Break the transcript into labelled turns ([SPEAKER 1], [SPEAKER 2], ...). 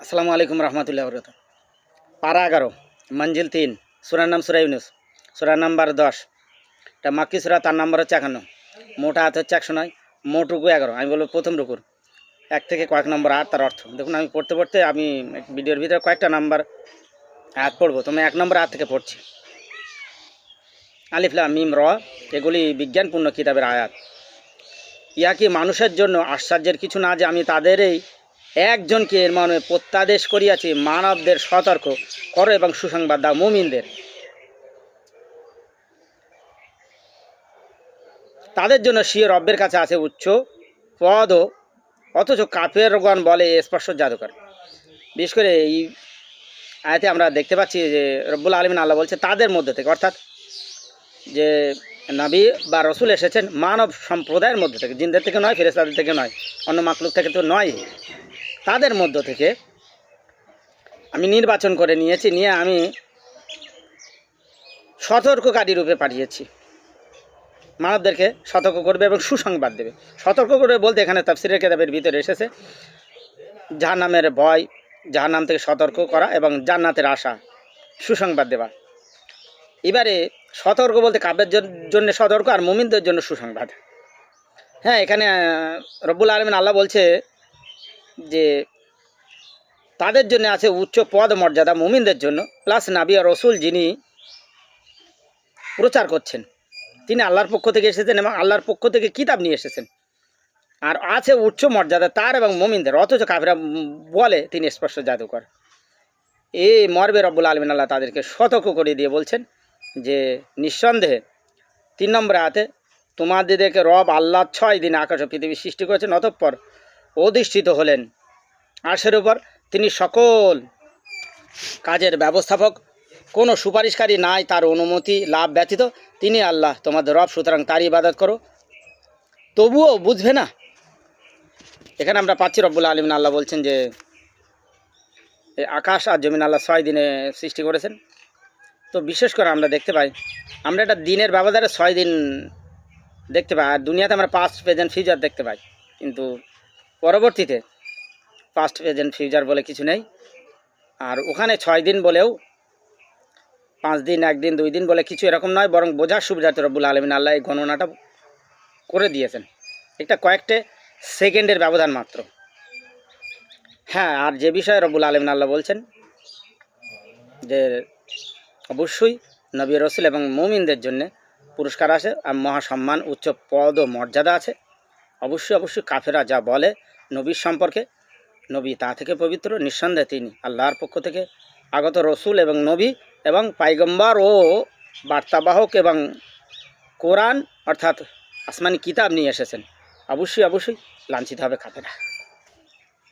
[SPEAKER 1] আসসালামু আলাইকুম রহমতুল্লাহ বরকত পারা এগারো, মঞ্জিল তিন, সুরার নাম সুরা ইউনুস। সুরার নাম্বার দশ, এটা মাক্কি সুরা, তার নাম্বার হচ্ছে একান্ন। মোটা হাত হচ্ছে একশো নয়, মোট রুকু এগারো। আমি বলব প্রথম রুকুর। এক থেকে কয়েক নম্বর আয়াত, তার অর্থ। দেখুন, আমি পড়তে পড়তে আমি ভিডিওর ভিতরে কয়েকটা নাম্বার আয়াত পড়ব। তো এক নম্বর আয়াত থেকে পড়ছি। আলিফলা মিম, র, এগুলি বিজ্ঞানপূর্ণ কিতাবের আয়াত। ইয়া কি মানুষের জন্য আশ্চর্যের কিছু না যে আমি তাদের এই একজনকে এর মানে প্রত্যাদেশ করিয়াছি মানবদের সতর্ক করো এবং সুসংবাদ দাও মুমিনদের। তাদের জন্য সিও রব্বের কাছে আছে উচ্চ পদ, অথচ কাফেরগণ বলে স্পর্শ জাদুকর। বিশেষ করে এই আয়াতে আমরা দেখতে পাচ্ছি যে রব্বুল আলমিন আল্লাহ বলছে, তাদের মধ্যে থেকে, অর্থাৎ যে নবী বা রসুল এসেছেন মানব সম্প্রদায়ের মধ্যে থেকে, জিনদের থেকে নয় ফেরেস্তাদের থেকে নয়, অন্য মাকলুক থেকে তো নয় তাদের মধ্য থেকে আমি নির্বাচন করে নিয়েছি, নিয়ে আমি সতর্ককারী রূপে পাঠিয়েছি। মানবদেরকে সতর্ক করবে এবং সুসংবাদ দেবে। সতর্ক করবে বলতে এখানে তাফসিরের কেতাবের ভিতরে এসেছে, জাহান্নামের ভয়, জাহান্নাম থেকে সতর্ক করা এবং জান্নাতের আশা, সুসংবাদ দেওয়া। এবারে সতর্ক বলতে কাব্যের জন্য সতর্ক আর মুমিনদের জন্য সুসংবাদ। হ্যাঁ এখানে রব্বুল আলমিন আল্লাহ বলছে যে তাদের জন্য আছে উচ্চ পদ মর্যাদা মুমিনদের জন্য প্লাস নাবিয়া রসুল যিনি প্রচার করছেন, তিনি আল্লাহর পক্ষ থেকে এসেছেন এবং আল্লাহর পক্ষ থেকে কিতাব নিয়ে এসেছেন। আর আছে উচ্চ মর্যাদা তার এবং মুমিনদের, অথচ উম বলে তিনি স্পষ্ট জাদুকর। এই মর্বে রব্বুল আলমিন আল্লাহ তাদেরকে সতর্ক করে দিয়ে বলছেন যে, নিঃসন্দেহে তিন নম্বরে হাতে তোমাদেরকে রব আল্লাহ ছয় দিন আকাশ পৃথিবী সৃষ্টি করেছেন, অতঃপর অধিষ্ঠিত হলেন। আর্শের উপর তিনি সকল কাজের ব্যবস্থাপক, কোনো সুপারিশকারী নাই, তার অনুমতি লাভ ব্যতীত তিনি আল্লাহ তোমাদের রব, সুতরাং তারই ইবাদত করো। তবুও বুঝবে না? এখানে আমরা পাচ্ছি রব্বুল আলমিন। আল্লাহ বলছেন যে আকাশ আর জমিন আল্লাহ ছয় দিনে সৃষ্টি করেছেন। তো বিশেষ করে আমরা দেখতে পাই, আমরা এটা দিনের ব্যবধানে ছয় দিন দেখতে পাই, আর দুনিয়াতে আমরা পাস্ট প্রেজেন্ট ফিউচার দেখতে পাই। কিন্তু পরবর্তীতে পাস্ট প্রেজেন্ট ফিউচার বলে কিছু নেই। আর ওখানে ছয় দিন বলেও পাঁচ দিন একদিন দুই দিন বলে কিছু এরকম নয়, বরং বোঝার সুবিধার্থে রব্বুল আলমিন আল্লাহ এই গণনাটা করে দিয়েছেন। এটা কয়েকটা সেকেন্ডের ব্যবধান মাত্র। হ্যাঁ আর যে বিষয়ে রব্বুল আলমিন আল্লাহ বলছেন যে অবশ্যই নবী রসুল এবং মুমিনদের জন্য পুরস্কার আছে আর মহাসম্মান, উচ্চ পদ ও মর্যাদা আছে। অবশ্যই অবশ্যই কাফেরা যা বলে নবীর সম্পর্কে। নবী তা থেকে পবিত্র, নিঃসন্দেহে তিনি আল্লাহর পক্ষ থেকে আগত রসুল এবং নবী এবং পাইগম্বার ও বার্তাবাহক এবং কোরআন অর্থাৎ আসমানি কিতাব নিয়ে এসেছেন। অবশ্যই অবশ্যই লাঞ্ছিত হবে কাফেরা